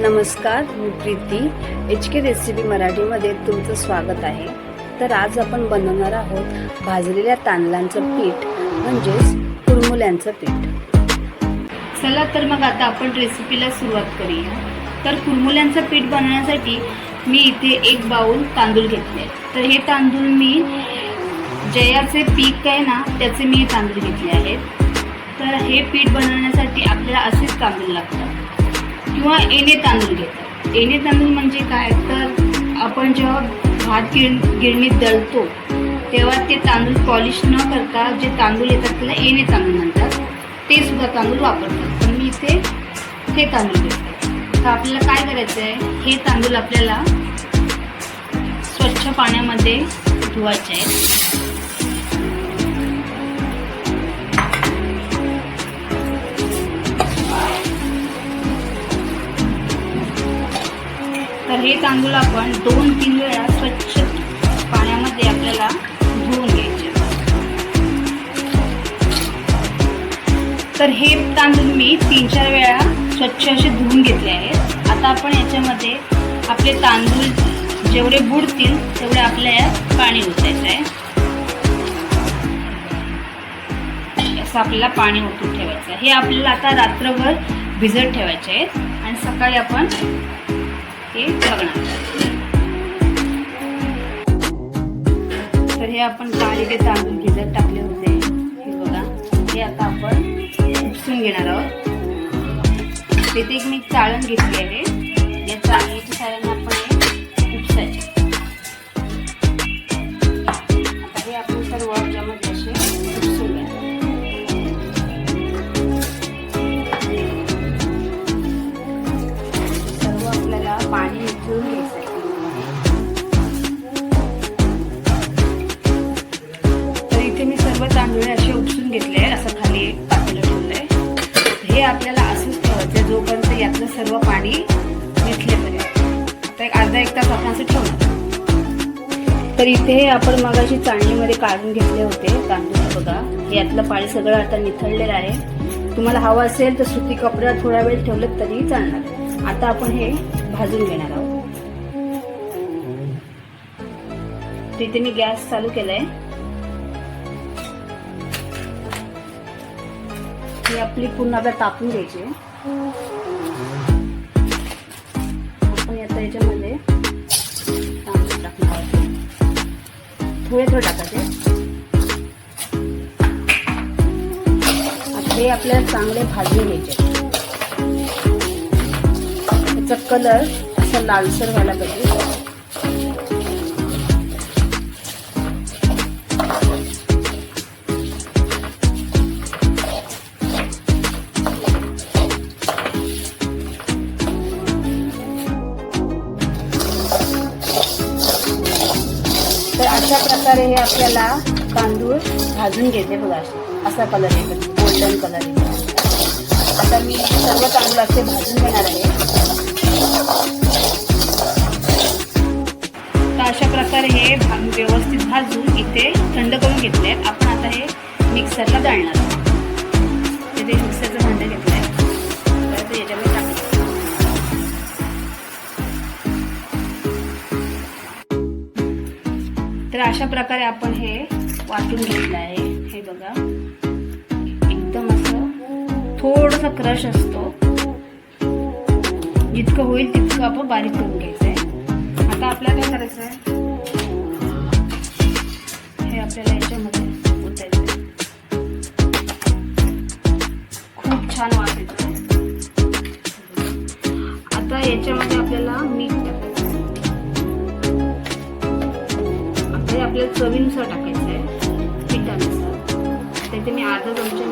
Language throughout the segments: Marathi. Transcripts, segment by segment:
नमस्कार मी प्रीती. एच के रेसिपी मराठीमध्ये तुमचं स्वागत आहे. तर आज आपण बनवणार आहोत भाजलेल्या तांदळांचं पीठ म्हणजेच कुरमुल्यांचं पीठ. चला तर मग आता आपण रेसिपीला सुरुवात करूया. तर कुरमुल्यांचं पीठ बनवण्यासाठी मी इथे एक बाऊल तांदूळ घेतले. तर हे तांदूळ मी जयाचे पीक आहे ना त्याचे मी तांदूळ घेतले आहेत. तर हे पीठ बनवण्यासाठी आपल्याला असेच तांदूळ लागतात. किंवा एने तांदूळ घेतात. एने तांदूळ म्हणजे काय? तर आपण जेव्हा भात गिर गिरणीत दळतो तेव्हा ते तांदूळ पॉलिश न करता जे तांदूळ येतात त्याला एने तांदूळ म्हणतात. ते सुद्धा तांदूळ वापरतात. पण मी इथे हे तांदूळ घेते. तर आपल्याला काय करायचं आहे? हे तांदूळ आपल्याला स्वच्छ पाण्यामध्ये धुवायचे आहेत तर हे तांदूळ आपण दोन तीन वेळा स्वच्छ पाण्यामध्ये आपल्याला धुवून घ्यायचे. तर हे तांदूळ मी तीन चार वेळा स्वच्छ असे धुवून घेतले आहेत. आता आपण याच्यामध्ये आपले तांदूळ जेवढे बुडतील तेवढे आपल्या यात पाणी ओतायचं आहे. असं आपल्याला पाणी ओतून ठेवायचं आहे. हे आपल्याला आता रात्रभर भिजत ठेवायचे आहेत. आणि सकाळी आपण हे बघणार तर हे आपण काळे ते तांदूळ भिजत टाकले होते. हे बघा हे आता आपण उपसून घेणार आहोत. तिथे एक मी चाळण घेतली आहे. या चाळणीच्या चाळण आपण हे आपल्याला असंच ठेवायचं जोपर्यंत यातलं सर्व पाणी निथलेपर्यंत तर. एक अर्धा एक तास आपण असं ठेवणार तर इथे आपण मगाशी चाळणीमध्ये काढून घेतले होते तांदूळ बघा. यातलं पाणी सगळं आता निथळलेलं आहे. तुम्हाला हवं असेल तर सुती कपडा थोडा वेळ ठेवलं तरी चालणार. आता आपण हे भाजून घेणार आहोत. तिथे मी गॅस चालू केलाय. ही आपली पूर्ण आता तापून घ्यायची. आपण आता याच्यामध्ये तांदूळ टाकणार थोडे थोडे टाकायचे. हे आपल्याला चांगले भाजून घ्यायचे. त्याचा कलर असा लालसर व्हायला पाहिजे. अशा प्रकारे हे आपल्याला तांदूळ भाजून घेते बघा. असा कलर येतो गोल्डन कलर आहे. आता मी सर्व तांदूळ असे भाजून घेणार आहे. तर अशा प्रकारे हे भा- व्यवस्थित भाजून इथे थंड करून घेतले आपण आता हे मिक्सरला जाळणार तर अशा प्रकारे आपण हे वाटून घेतलं आहे. हे बघा. एकदम असं थोडस क्रश असतो. जितकं होईल तितकं आपण बारीक करून घ्यायचं आहे आता आपल्याला काय करायचं आहे हे आपल्याला याच्यामध्ये खूप छान वाटायचं आता याच्यामध्ये आपल्याला मीठ आता आपल्याला चवीनुसार टाकायचं आहे. पिठानुसार. त्याचे मी अर्धा चमचा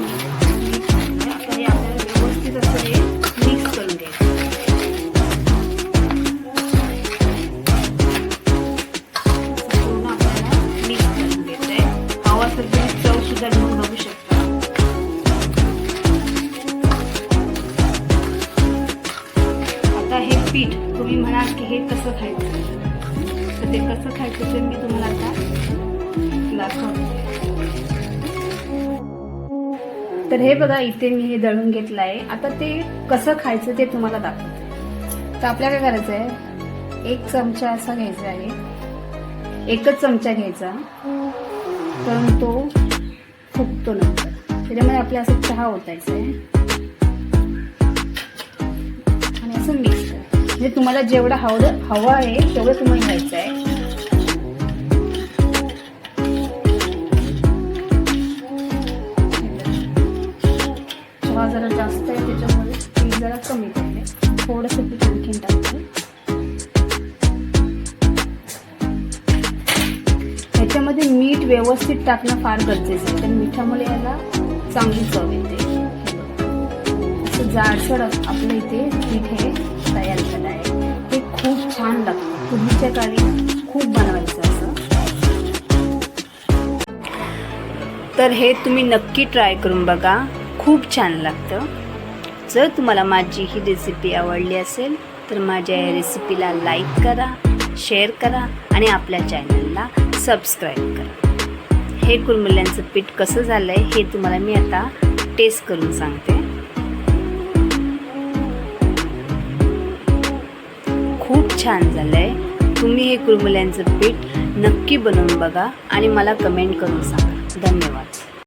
आता हे आपल्याला व्यवस्थित असं हे मिक्स करून घ्यायचं पूर्ण आपल्याला मिक्स करून घ्यायचं आहे. घेऊन बघू शकतो. आता हे पीठ तुम्ही म्हणाल की हे कसं खायचं? तर ते कसं खायचं ते मी तुम्हाला आता दाखवते. तर हे बघा इथे मी हे दळून घेतलं आहे. आता ते कसं खायचं ते तुम्हाला दाखवते. तर आपल्याला काय करायचं आहे? एक चमचा असा घ्यायचा आहे. एकच चमचा घ्यायचा. कारण तो फुगतो नंतर. त्याच्यामध्ये आपल्या असं चहा ओतायचा आहे. आणि असं मिक्स म्हणजे तुम्हाला जेवढं हवं हवं आहे तेवढं तुम्हाला घ्यायचं आहे जरा जास्त आहे त्याच्यामुळे पीठ जरा कमी करते. थोडंसं पीठ आणखीन टाकते. ह्याच्यामध्ये मीठ व्यवस्थित टाकणं फार गरजेचं आहे. तर मिठामुळे याला चांगली चव येते. हे बघा. असं जाडसर आपलं इथे पीठ हे तयार झालं आहे ते खूप छान लागतं पूर्वीच्या काळी खूप बनवायचं असं. तर हे तुम्ही नक्की ट्राय करून बघा. खूप छान लागतं. जर तुम्हाला माझी ही रेसिपी आवडली असेल तर माझ्या या रेसिपीला लाईक करा शेअर करा आणि आपल्या चॅनलला सबस्क्राईब करा. हे कुरमुल्यांचं पीठ कसं झालं आहे हे तुम्हाला मी आता टेस्ट करून सांगते. खूप छान झालं आहे तुम्ही हे कुरमुल्यांचं पीठ नक्की बनवून बघा आणि मला कमेंट करून सांगा. धन्यवाद.